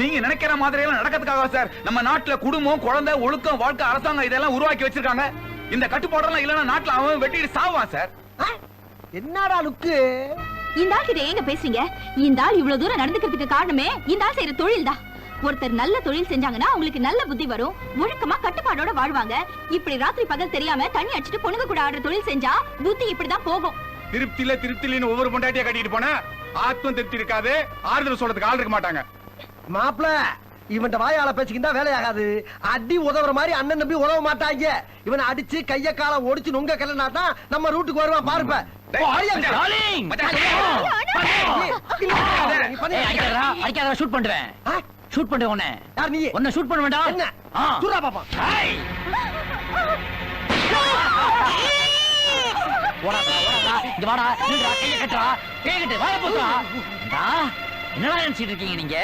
நீங்க நினைக்கிற மாதிரி எல்லாம் நடக்கிறதுக்காக சார். நம்ம நாட்டுல குடும்பம் குழந்தை ஒழுக்கம் வாழ்க்கை அரசாங்கம் இதெல்லாம் உருவாக்கி வச்சிருக்காங்க. இந்த கட்டுப்பாடெல்லாம் இல்லைன்னா நாட்டுல அவன் வெட்டிட்டு சாவான் சார்? என்னடா லுக்கு? இந்த ஆள் கிட்ட ஏங்க பேசுறீங்க? இந்த ஆள் இவ்வளவு தூரம் நடந்துக்கிறதுக்கு காரணமே இந்த ஆள் செய்யற தொழில் தான் ஒருத்தர் நல்ல தொழில் செஞ்சாங்கன்னா அவங்களுக்கு நல்ல புத்தி வரும். ஒழுக்கமா கட்டுப்பாடோட வாழ்வாங்க. இப்படி ராத்திரி பகல் தெரியாம தண்ணி அடிச்சிட்டு பொண்ணுங்க கூட ஆடுற தொழில் செஞ்சா புத்தி இப்படிதான் போகும். திருப்தியில திருப்தியில ஒவ்வொரு பொண்டாட்டியா கட்டிட்டு போனா ஆத்ம திருப்தி இருக்காது. ஆறுதல் சொல்றதுக்கு ஆள் இருக்க மாட்டாங்க. மாப்பிள இவன்ட வாயால பேசிக்கிட்டா வேலையாகாது. அடி உதவுற மாதிரி அண்ணன் நம்பி உதவ மாட்டாங்க. இவனை அடிச்சு கைய கால ஒடிச்சு நுங்க கிளனா தான் நம்ம ரூட்டுக்கு வருவான் பாருப்ப. ஷூட் பண்றேன்? ஷூட் பண்றேன் உன்னை. யார் நீ? உன்னை ஷூட் பண்ண வேண்டாம். என்ன. சுறா பாப்பா. ஏய். ஓடாதடா, ஓடாதடா. இங்க வாடா. நில்லுடா, கையை கட்டுடா கையை கட்டு. வாய போட்டுடா என்னடா நினைச்சிட்டு இருக்கீங்க நீங்க?